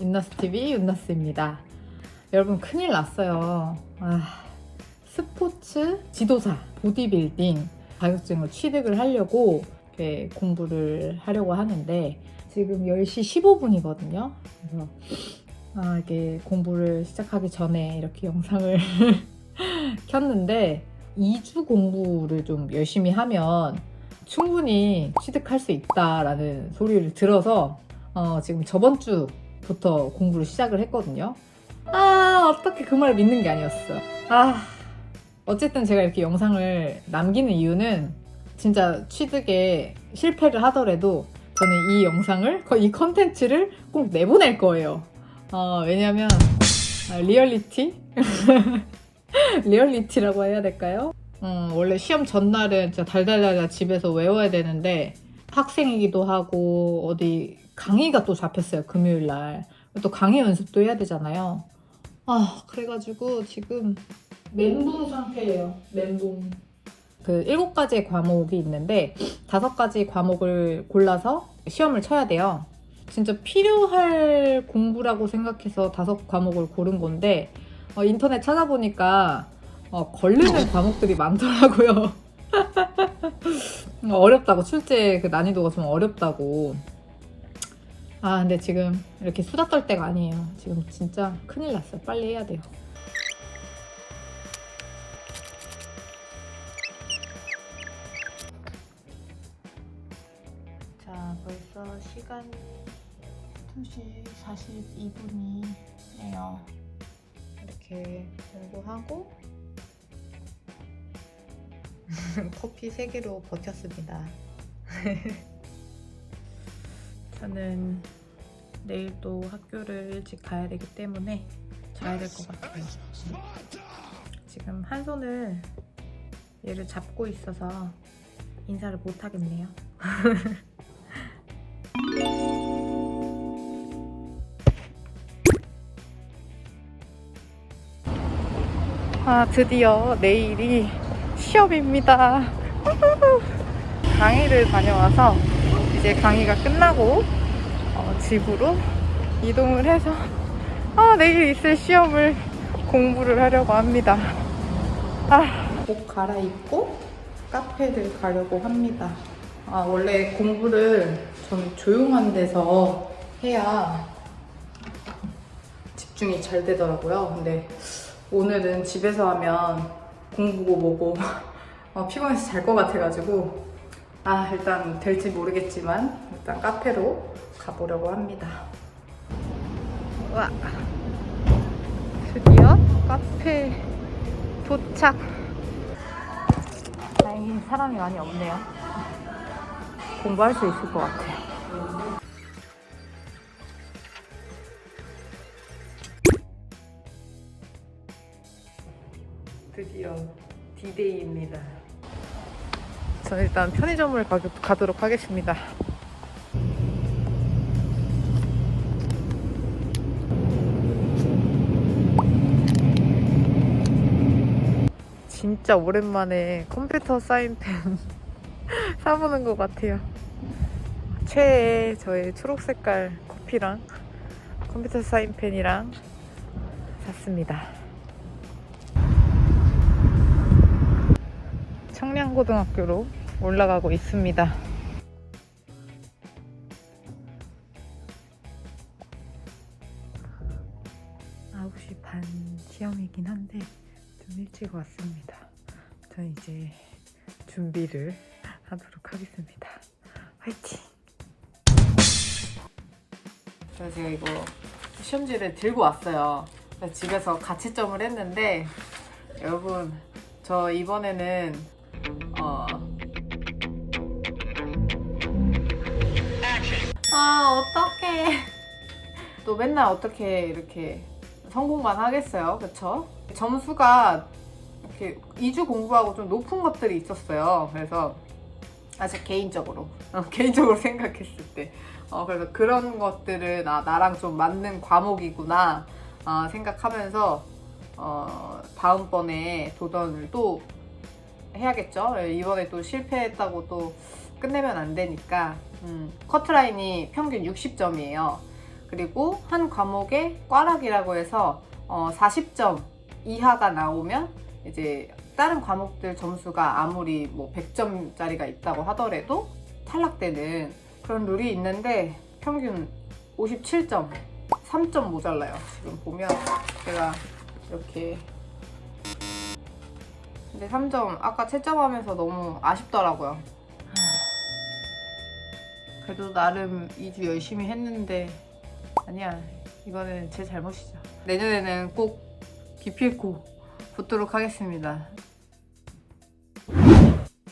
윤나스TV 윤나스입니다. 여러분 큰일 났어요. 아, 스포츠 지도사 보디빌딩 자격증을 취득을 하려고 이렇게 공부를 하려고 하는데 지금 10시 15분이거든요. 그래서 아, 이게 공부를 시작하기 전에 이렇게 영상을 켰는데 2주 공부를 좀 열심히 하면 충분히 취득할 수 있다라는 소리를 들어서 어, 지금 저번 주 부터 공부를 시작을 했거든요. 아, 어떻게 그 말을 믿는 게 아니었어. 아, 어쨌든 제가 이렇게 영상을 남기는 이유는 진짜 취득에 실패를 하더라도 저는 이 영상을, 이 컨텐츠를 꼭 내보낼 거예요. 어, 왜냐면, 아, 리얼리티? 리얼리티라고 해야 될까요? 음, 원래 시험 전날은 진짜 달달달 집에서 외워야 되는데 학생이기도 하고 어디 강의가 또 잡혔어요 금요일 날. 또 강의 연습도 해야 되잖아요. 아 그래가지고 지금 멘붕 상태예요. 멘붕. 그 일곱 가지의 과목이 있는데 다섯 가지 과목을 골라서 시험을 쳐야 돼요. 진짜 필요할 공부라고 생각해서 다섯 과목을 고른 건데 어, 인터넷 찾아보니까 어, 걸리는 과목들이 많더라고요. 어렵다고 출제 그 난이도가 좀 어렵다고. 아 근데 지금 이렇게 수다 떨 때가 아니에요. 지금 진짜 큰일 났어요. 빨리 해야 돼요. 자 벌써 시간이 2시 42분이네요. 이렇게 공부하고 커피 3개로 버텼습니다. 저는 내일 또 학교를 일찍 가야 되기 때문에 자야 될 것 같아요. 지금 한 손을 얘를 잡고 있어서 인사를 못 하겠네요. 아, 드디어 내일이 시험입니다. 강의를 다녀와서 이제 강의가 끝나고 어, 집으로 이동을 해서 아, 내일 있을 시험을 공부를 하려고 합니다. 아, 옷 갈아입고 카페를 가려고 합니다. 아, 원래 공부를 저는 조용한 데서 해야 집중이 잘 되더라고요. 근데 오늘은 집에서 하면 공부고 뭐고 어, 피곤해서 잘 것 같아가지고 아 일단 될지 모르겠지만 일단 카페로 가보려고 합니다. 와 드디어 카페 도착. 다행히 사람이 많이 없네요. 공부할 수 있을 것 같아요. 디데이입니다. 저는 일단 편의점을 가, 가도록 하겠습니다. 진짜 오랜만에 컴퓨터 사인펜 사보는 것 같아요. 최애 저의 초록 색깔 커피랑 컴퓨터 사인펜이랑 샀습니다. 청량고등학교로 올라가고 있습니다. 아홉 시반 시험이긴 한데 좀 일찍 왔습니다. 전 이제 준비를 하도록 하겠습니다. 화이팅! 저 제가 이거 시험지를 들고 왔어요. 집에서 가채점을 했는데 여러분 저 이번에는 어떡해. 또 맨날 어떻게 이렇게 성공만 하겠어요. 그쵸? 점수가 이렇게 2주 공부하고 좀 높은 것들이 있었어요. 그래서, 아, 제 개인적으로. 어, 개인적으로 생각했을 때. 어, 그래서 그런 것들은 아, 나랑 좀 맞는 과목이구나 어, 생각하면서 어, 다음번에 도전을 또 해야겠죠. 예, 이번에 또 실패했다고 또 끝내면 안 되니까 음, 커트라인이 평균 60점이에요. 그리고 한 과목에 꽈락이라고 해서 어, 40점 이하가 나오면 이제 다른 과목들 점수가 아무리 뭐 100점짜리가 있다고 하더라도 탈락되는 그런 룰이 있는데 평균 57점 3점 모자라요. 지금 보면 제가 이렇게. 근데 3점 아까 채점하면서 너무 아쉽더라고요 그래도 나름 2주 열심히 했는데 아니야 이거는 제 잘못이죠. 내년에는 꼭 기필코 붙도록 하겠습니다.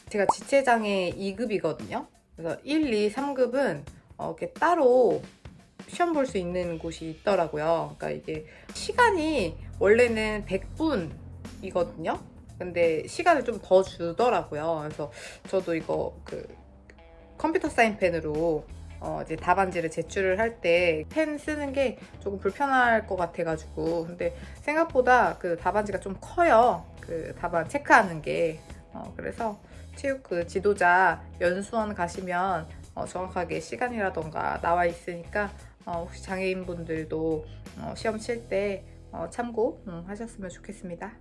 제가 지체장애 2급이거든요. 그래서 1, 2, 3급은 어, 이렇게 따로 시험 볼 수 있는 곳이 있더라고요. 그러니까 이게 시간이 원래는 100분이거든요. 근데 시간을 좀 더 주더라고요. 그래서 저도 이거 그 컴퓨터 사인펜으로 어 이제 답안지를 제출을 할 때 펜 쓰는 게 조금 불편할 것 같아가지고. 근데 생각보다 그 답안지가 좀 커요. 그 답안 체크하는 게. 어, 그래서 체육 그 지도자 연수원 가시면 어, 정확하게 시간이라던가 나와 있으니까 어, 혹시 장애인분들도 어, 시험 칠때 어, 참고 음, 하셨으면 좋겠습니다.